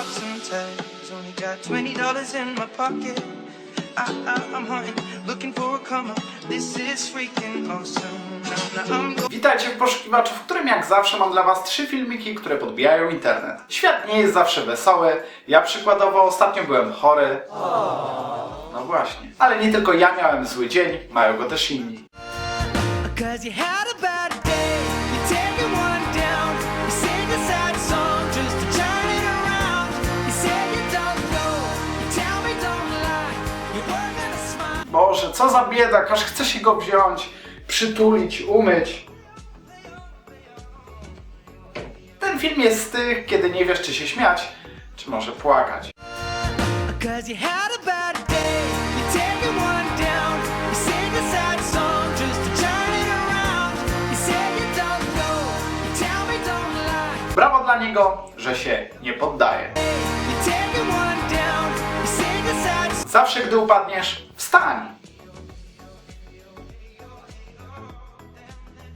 Only got twenty dollars in my pocket. I, I, I'm hunting, looking for a come up. This is freaking awesome. Now, now I'm going. Witajcie w poszukiwaczu, w którym jak zawsze mam dla Was trzy filmiki, które podbijają internet. Świat nie jest zawsze wesoły. Ja przykładowo ostatnio byłem chory. No właśnie. Ale nie tylko ja miałem zły dzień, mają go też inni. Cause you had a bad day, one down. Boże, co za biedak, aż chce się go wziąć, przytulić, umyć. Ten film jest z tych, kiedy nie wiesz czy się śmiać, czy może płakać. Brawo dla niego, że się nie poddaje. Zawsze gdy upadniesz, wstań.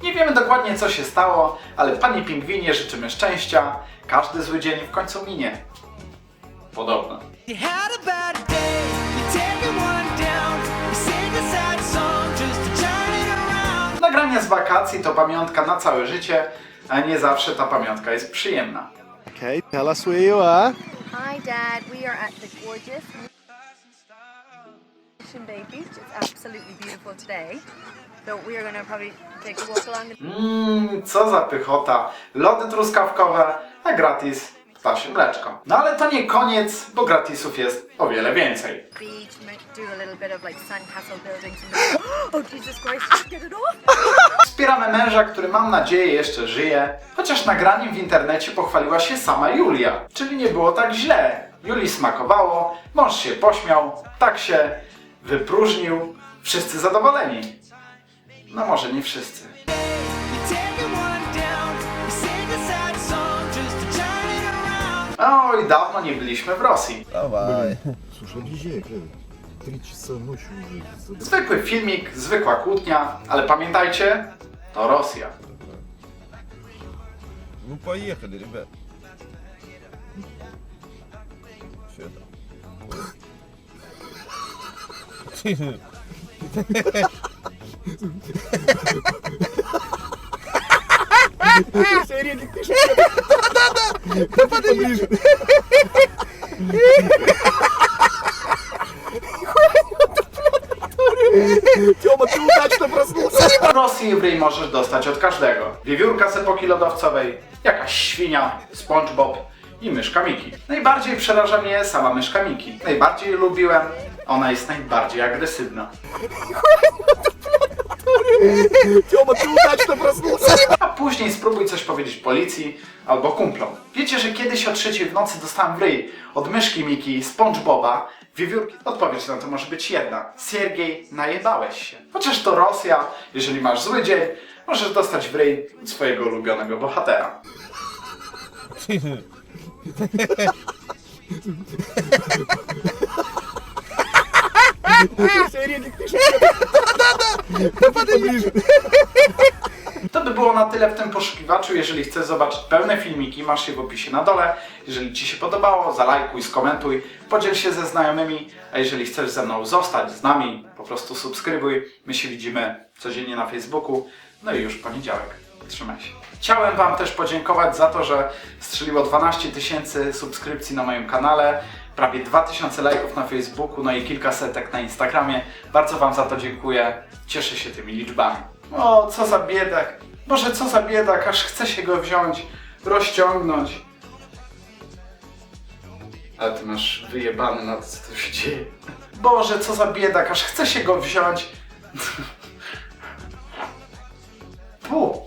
Nie wiemy dokładnie co się stało, ale panie pingwinie życzymy szczęścia. Każdy zły dzień w końcu minie. Podobno. Nagrania z wakacji to pamiątka na całe życie, a nie zawsze ta pamiątka jest przyjemna. Okay, tell us where you are. Hi, Dad. We are at the gorgeous Bay Beach. It's absolutely beautiful today. So we are going to probably take a walk along the Mmm, co za pychota. Lody truskawkowe, a gratis ptasie mleczko. No ale to nie koniec, bo gratisów jest o wiele więcej. beach, might do a little bit of like sandcastle building. Some... Oh, Jesus Christ, get it off. Wspieramy męża, który mam nadzieję jeszcze żyje, chociaż nagraniem w internecie pochwaliła się sama Julia. Czyli nie było tak źle. Julii smakowało, mąż się pośmiał, tak się wypróżnił, wszyscy zadowoleni. No może nie wszyscy. You're taking one down. You sing a sad song just to turn it around. Oj, dawno nie byliśmy w Rosji. Давай. Слушай, объезжай, Кевин. Три часа ночи уже. Zwykły filmik, zwykła kłótnia, ale pamiętajcie, to Rosja. Ну поехали, ребят. Тёма, ты удачно проснулся. W Rosji ryj możesz dostać od każdego. Wiewiórka z epoki lodowcowej, jakaś świnia, SpongeBob i myszka Miki. Najbardziej przeraża mnie sama myszka Miki. Najbardziej jej lubiłem, ona jest najbardziej agresywna. Tiomo, ty udać to! A później spróbuj coś powiedzieć policji albo kumplom. Wiecie, że kiedyś o trzeciej w nocy dostałem ryj od myszki Miki, Spongeboba, wiewiórki? Odpowiedź na to może być jedna. Siergiej, najebałeś się. Chociaż to Rosja, jeżeli masz zły dzień, możesz dostać w ryj od swojego ulubionego bohatera. To by było na tyle w tym poszukiwaczu. Jeżeli chcesz zobaczyć pełne filmiki, masz je w opisie na dole. Jeżeli Ci się podobało, zalajkuj, skomentuj, podziel się ze znajomymi. A jeżeli chcesz ze mną zostać, z nami, po prostu subskrybuj. My się widzimy codziennie na Facebooku. No i już poniedziałek. Trzymaj się. Chciałem Wam też podziękować za to, że strzeliło 12 tysięcy subskrypcji na moim kanale, prawie 2000 lajków na Facebooku, no i kilkasetek na Instagramie. Bardzo Wam za to dziękuję. Cieszę się tymi liczbami. O, co za biedak. Boże, co za biedak, aż chce się go wziąć, rozciągnąć. Ale ty masz wyjebane na to, co tu się dzieje. Boże, co za biedak, aż chce się go wziąć. Pu.